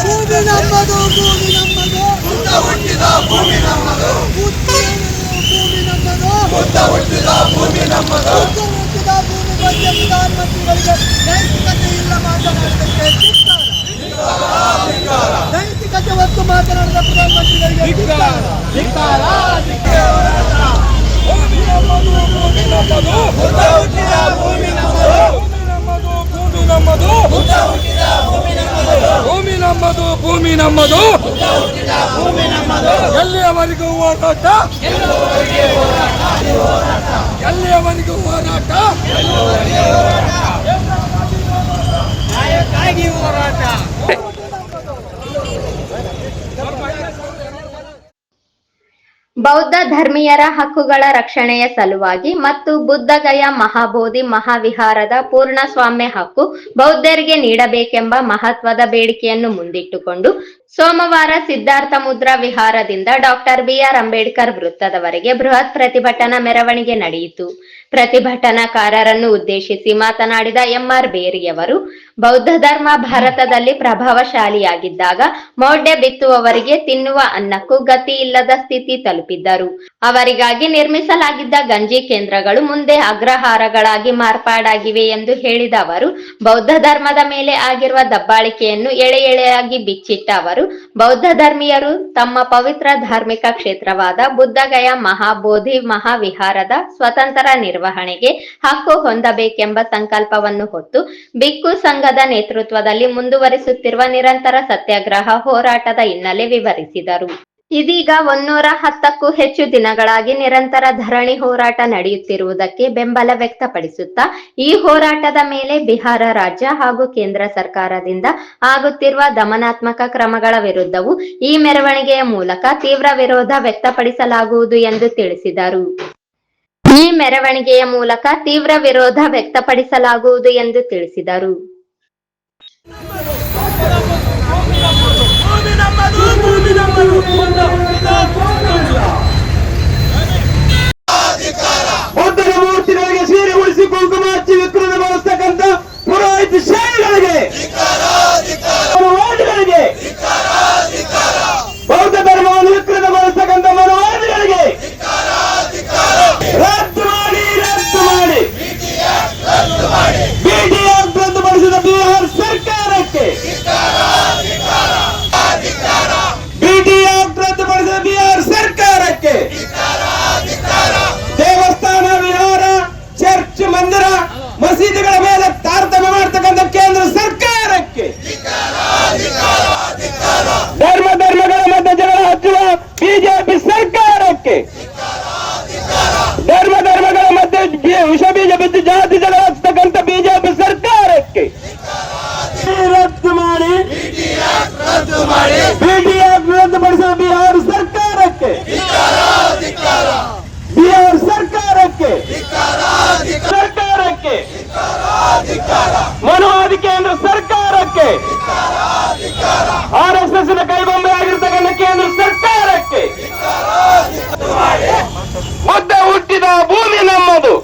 ಭೂಮಿ ನಮ್ಮದು ಭೂಮಿ ನಮ್ಮದು ಬುದ್ಧ ಹುಟ್ಟಿದ ಭೂಮಿ ನಮ್ಮದು ಭೂಮಿ ನಮ್ಮದು ಬುದ್ಧ ಹುಟ್ಟಿದ ಭೂಮಿ ನಮ್ಮದು ಹುಟ್ಟಿದ ಭೂಮಿ ಬಗ್ಗೆ ಪ್ರಧಾನಮಂತ್ರಿಗಳಿಗೆ ನೈತಿಕತೆ ಇಲ್ಲ ಮಾತನಾಡೋದಕ್ಕೆ ಧಿಕ್ಕಾರ. ನೈತಿಕತೆ ಹೊತ್ತು ಮಾತನಾಡಿದ ಪ್ರಧಾನಮಂತ್ರಿಗಳಿಗೆ. ಭೂಮಿ ನಮ್ಮದು ಭೂಮಿ ನಮ್ಮದು ಬುದ್ಧ ಹುಟ್ಟಿದ ಭೂಮಿ ನಮ್ಮದು ಭೂಮಿ ನಮ್ಮದು ಬುದ್ಧ ಹುಟ್ಟಿದ ಭೂಮಿ ನಮ್ಮದು ಭೂಮಿ ನಮ್ಮದು ಭೂಮಿ ನಮ್ಮದು. ಭೂಮಿ ನಮ್ಮದು ಎಲ್ಲಿಯವರೆಗೂ ಹೋರಾಟ? ಎಲ್ಲಿಯವರೆಗೂ ಹೋರಾಟ? ಬೌದ್ಧ ಧರ್ಮೀಯರ ಹಕ್ಕುಗಳ ರಕ್ಷಣೆಯ ಸಲುವಾಗಿ ಮತ್ತು ಬುದ್ಧಗಯ ಮಹಾಬೋಧಿ ಮಹಾವಿಹಾರದ ಪೂರ್ಣ ಸ್ವಾಮ್ಯ ಹಕ್ಕು ಬೌದ್ಧರಿಗೆ ನೀಡಬೇಕೆಂಬ ಮಹತ್ವದ ಬೇಡಿಕೆಯನ್ನು ಮುಂದಿಟ್ಟುಕೊಂಡು ಸೋಮವಾರ ಸಿದ್ಧಾರ್ಥ ಮುದ್ರಾ ವಿಹಾರದಿಂದ ಡಾಕ್ಟರ್ ಬಿಆರ್ ಅಂಬೇಡ್ಕರ್ ವೃತ್ತದವರೆಗೆ ಬೃಹತ್ ಪ್ರತಿಭಟನಾ ಮೆರವಣಿಗೆ ನಡೆಯಿತು. ಪ್ರತಿಭಟನಾಕಾರರನ್ನು ಉದ್ದೇಶಿಸಿ ಮಾತನಾಡಿದ ಎಂಆರ್ ಬೇರಿಯವರು, ಬೌದ್ಧ ಧರ್ಮ ಭಾರತದಲ್ಲಿ ಪ್ರಭಾವಶಾಲಿಯಾಗಿದ್ದಾಗ ಮೌಢ್ಯ ಬಿತ್ತುವವರಿಗೆ ತಿನ್ನುವ ಅನ್ನಕ್ಕೂ ಗತಿ ಇಲ್ಲದ ಸ್ಥಿತಿ ತಲುಪಿದ್ದರು. ಅವರಿಗಾಗಿ ನಿರ್ಮಿಸಲಾಗಿದ್ದ ಗಂಜಿ ಕೇಂದ್ರಗಳು ಮುಂದೆ ಅಗ್ರಹಾರಗಳಾಗಿ ಮಾರ್ಪಾಡಾಗಿವೆ ಎಂದು ಹೇಳಿದ ಅವರು, ಬೌದ್ಧ ಧರ್ಮದ ಮೇಲೆ ಆಗಿರುವ ದಬ್ಬಾಳಿಕೆಯನ್ನು ಎಳೆ ಎಳೆಯಾಗಿ ಬಿಚ್ಚಿಟ್ಟ ಅವರು ಬೌದ್ಧ ಧರ್ಮೀಯರು ತಮ್ಮ ಪವಿತ್ರ ಧಾರ್ಮಿಕ ಕ್ಷೇತ್ರವಾದ ಬುದ್ಧಗಯ ಮಹಾಬೋಧಿ ಮಹಾವಿಹಾರದ ಸ್ವತಂತ್ರ ನಿರ್ವಹಣೆಗೆ ಹಕ್ಕು ಹೊಂದಬೇಕೆಂಬ ಸಂಕಲ್ಪವನ್ನು ಹೊತ್ತು ಬಿಕ್ಕು ಸಂಘದ ನೇತೃತ್ವದಲ್ಲಿ ಮುಂದುವರಿಸುತ್ತಿರುವ ನಿರಂತರ ಸತ್ಯಾಗ್ರಹ ಹೋರಾಟದ ಹಿನ್ನೆಲೆ ವಿವರಿಸಿದರು. ಇದೀಗ ಒನ್ನೂರ ಹತ್ತಕ್ಕೂ ಹೆಚ್ಚು ದಿನಗಳಾಗಿ ನಿರಂತರ ಧರಣಿ ಹೋರಾಟ ನಡೆಯುತ್ತಿರುವುದಕ್ಕೆ ಬೆಂಬಲ ವ್ಯಕ್ತಪಡಿಸುತ್ತಾ, ಈ ಹೋರಾಟದ ಮೇಲೆ ಬಿಹಾರ ರಾಜ್ಯ ಹಾಗೂ ಕೇಂದ್ರ ಸರ್ಕಾರದಿಂದ ಆಗುತ್ತಿರುವ ದಮನಾತ್ಮಕ ಕ್ರಮಗಳ ವಿರುದ್ಧವೂ ಈ ಮೆರವಣಿಗೆಯ ಮೂಲಕ ತೀವ್ರ ವಿರೋಧ ವ್ಯಕ್ತಪಡಿಸಲಾಗುವುದು ಎಂದು ತಿಳಿಸಿದರು. ಈ ಮೆರವಣಿಗೆಯ ಮೂಲಕ ತೀವ್ರ ವಿರೋಧ ವ್ಯಕ್ತಪಡಿಸಲಾಗುವುದು ಎಂದು ತಿಳಿಸಿದರು ನಮ್ಮದು ಬುದ್ಧ ಹುಟ್ಟಿದ ಭೂಮಿ ನಮ್ಮದು ಬುದ್ಧನ ಮೂರ್ತಿಗಳಿಗೆ ಸೀರೆ ಉಳಿಸಿ ಕುಂಕುಮ ಹಚ್ಚಿ ವಿಕೃತ ಬಳಸ್ತಕ್ಕಂಥ ಪುರೋಹಿತ ಶಾಹಿಗಳಿಗೆ ಮನವಾದಿಗಳಿಗೆ ಬೌದ್ಧ ಧರ್ಮವನ್ನು ವಿಕೃತ ಬಳಸ್ತಕ್ಕಂಥ ಮನವಾದಿಗಳಿಗೆ ರದ್ದು ಮಾಡಿ ರದ್ದು ಮಾಡಿ ಬಿಟಿಎಫ್ ರದ್ದುಪಡಿಸಿದ ಬಿಹಾರ್ ಸರ್ಕಾರಕ್ಕೆ. ಬಿಟಿಎಫ್ ರದ್ದುಪಡಿಸಿದ ಬಿಹಾರ್ ಸರ್ಕಾರಕ್ಕೆ. ದೇವಸ್ಥಾನ, ವಿಹಾರ, ಚರ್ಚ್, ಮಂದಿರ, ಮಸೀದಿಗಳ ಮೇಲೆ ತಾರತಮ್ಯ ಮಾಡ್ತಕ್ಕಂಥ ಕೇಂದ್ರ ಸರ್ಕಾರಕ್ಕೆ. ಧರ್ಮ, ಧರ್ಮಗಳ ಮಧ್ಯೆ ಜಗಳ ಹಚ್ಚುವ ಬಿಜೆಪಿ ಸರ್ಕಾರಕ್ಕೆ. ಧರ್ಮ, ಧರ್ಮಗಳ ಮಧ್ಯೆ ವಿಷ ಬೀಜ ಬಿದ್ದು ಜಾತಿ ಜಗಳ ಹಚ್ಚತಕ್ಕಂಥ ಬಿಜೆಪಿ ಸರ್ಕಾರಕ್ಕೆ ರದ್ದು ಮಾಡಿ. ಬಿಟಿಎಫ್ ರದ್ದುಪಡಿಸಿದ ಬಿಹಾರ ಸರ್ಕಾರಕ್ಕೆ. ಬಿಹಾರ ಸರ್ಕಾರಕ್ಕೆ. ಸರ್ಕಾರಕ್ಕೆ. ಮನೋವಾದಿ ಕೇಂದ್ರ ಸರ್ಕಾರಕ್ಕೆ. ಆರ್ ಎಸ್ ಎಸ್ನ ಕೈಬೊಂಬೆ ಆಗಿರ್ತಕ್ಕಂಥ ಕೇಂದ್ರ ಸರ್ಕಾರಕ್ಕೆ. ಮುದ್ದೆ ಹುಟ್ಟಿದ ಭೂಮಿ ನಮ್ಮದು.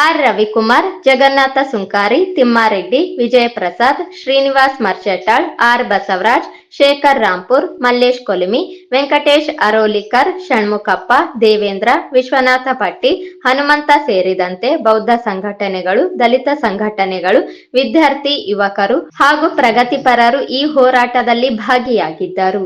ಆರ್. ರವಿಕುಮಾರ್, ಜಗನ್ನಾಥ ಸುಂಕಾರಿ, ತಿಮ್ಮಾರೆಡ್ಡಿ ವಿಜಯ ಪ್ರಸಾದ್ ಶ್ರೀನಿವಾಸ್ ಮರ್ಚಟಾಳ್ ಆರ್. ಬಸವರಾಜ್, ಶೇಖರ್ ರಾಂಪುರ್, ಮಲ್ಲೇಶ್ ಕೊಲಿಮಿ, ವೆಂಕಟೇಶ್ ಅರೋಲಿಕರ್, ಷಣ್ಮುಖಪ್ಪ, ದೇವೇಂದ್ರ, ವಿಶ್ವನಾಥ ಪಟ್ಟಿ, ಹನುಮಂತ ಸೇರಿದಂತೆ ಬೌದ್ಧ ಸಂಘಟನೆಗಳು, ದಲಿತ ಸಂಘಟನೆಗಳು, ವಿದ್ಯಾರ್ಥಿ ಯುವಕರು ಹಾಗೂ ಪ್ರಗತಿಪರರು ಈ ಹೋರಾಟದಲ್ಲಿ ಭಾಗಿಯಾಗಿದ್ದರು.